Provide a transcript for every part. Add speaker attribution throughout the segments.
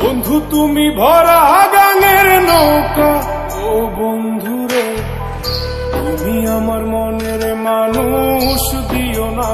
Speaker 1: বন্ধু তুমি ভরা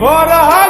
Speaker 1: তুমি ভরা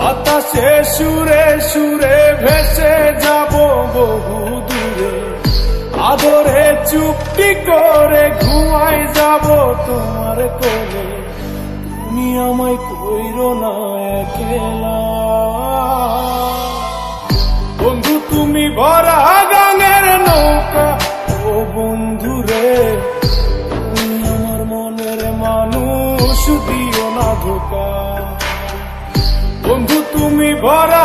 Speaker 1: বাতাসে সুরে সুরে ভেসে যাব বহু দূরে। আদরে চুপটি করে ঘুমাই যাব তোমার কোলে। তুমি আমায় কইরো না একলা। বন্ধু, তুমি ভরা গানের নৌকা বন্ধু তুমি ভরা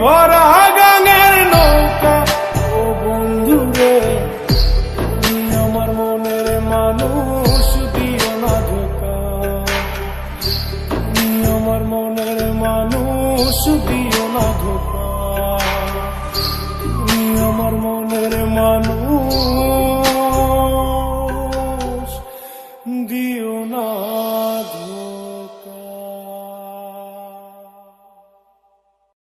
Speaker 1: ভরা গাঙের নৌকা। ও বন্ধু রে তুমি আমার মনের মানুষ, দিও না ধোকা। তুমি আমার মনের মানুষ, দিও না ধোকা।